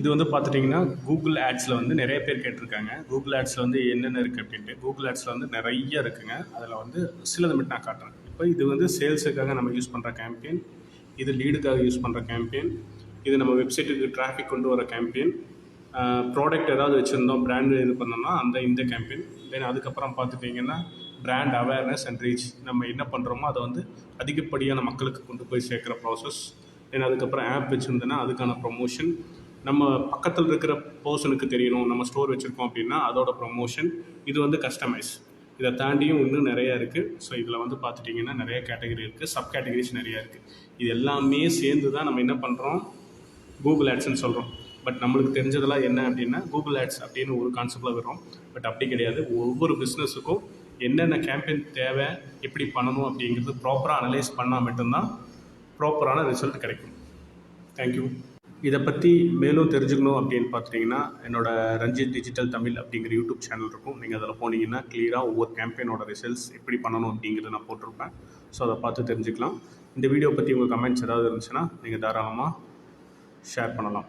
இது வந்து பார்த்துட்டிங்கன்னா கூகுள் ஆட்ஸில் வந்து நிறைய பேர் கேட்டிருக்காங்க. கூகுள் ஆட்ஸில் வந்து என்னென்ன இருக்குது அப்படின்ட்டு. கூகுள் ஆட்ஸில் வந்து நிறைய இருக்குங்க. அதில் வந்து சிலது மட்டும் நான் காட்டுறேன். இப்போ இது வந்து சேல்ஸுக்காக நம்ம யூஸ் பண்ணுற கேம்பெயின் இது லீடுக்காக யூஸ் பண்ணுற கேம்பெயின் இது நம்ம வெப்சைட்டுக்கு டிராஃபிக் கொண்டு வர கேம்பெயின் ப்ராடக்ட் ஏதாவது வச்சுருந்தோம் பிராண்டு இது பண்ணோம்னா அந்த இந்த கேம்பெயின் தென் அதுக்கப்புறம் பார்த்துட்டிங்கன்னா பிராண்ட் அவேர்னஸ் அண்ட் ரீச் நம்ம என்ன பண்ணுறோமோ அதை வந்து அதிகப்படியான மக்களுக்கு கொண்டு போய் சேர்க்குற ப்ராசஸ் தென் அதுக்கப்புறம் ஆப் வச்சுருந்தேன்னா அதுக்கான ப்ரொமோஷன் நம்ம பக்கத்தில் இருக்கிற பர்சனுக்கு தெரியணும் நம்ம ஸ்டோர் வச்சுருக்கோம் அப்படின்னா அதோட ப்ரொமோஷன் இது வந்து கஸ்டமைஸ் இதை தாண்டியும் இன்னும் நிறையா இருக்குது ஸோ இதில் வந்து பார்த்துட்டிங்கன்னா நிறைய கேட்டகரி இருக்குது சப் கேட்டகரிஸ் நிறையா இருக்குது இது எல்லாமே சேர்ந்து தான் நம்ம என்ன பண்ணுறோம் கூகுள் ஆட்ஸ்னு சொல்கிறோம் பட் நம்மளுக்கு தெரிஞ்சதெல்லாம் என்ன அப்படின்னா கூகுள் ஆட்ஸ் அப்படின்னு ஒரு கான்செப்டில் வரும் பட் அப்படி கிடையாது. ஒவ்வொரு பிஸ்னஸுக்கும் என்னென்ன கேம்பெயின் தேவை எப்படி பண்ணணும் அப்படிங்கிறது ப்ராப்பராக அனலைஸ் பண்ணால் மட்டும்தான் ப்ராப்பரான ரிசல்ட் கிடைக்கும். தேங்க்யூ இதை பற்றி மேலும் தெரிஞ்சுக்கணும் அப்படின்னு பார்த்துட்டிங்கன்னா என்னோட ரஞ்சித் டிஜிட்டல் தமிழ் அப்படிங்கிற யூடியூப் சேனல் இருக்கும். நீங்கள் அதில் போனீங்கன்னா கிளியராக ஒவ்வொரு கேம்பெயினோட ரிசல்ட்ஸ் எப்படி பண்ணணும் அப்படிங்கிறத நான் போட்டிருப்பேன். ஸோ அதை பார்த்து தெரிஞ்சுக்கலாம். இந்த வீடியோ பற்றி உங்கள் கமெண்ட்ஸ் ஏதாவது இருந்துச்சுன்னா நீங்கள் தாராளமாக ஷேர் பண்ணலாம்.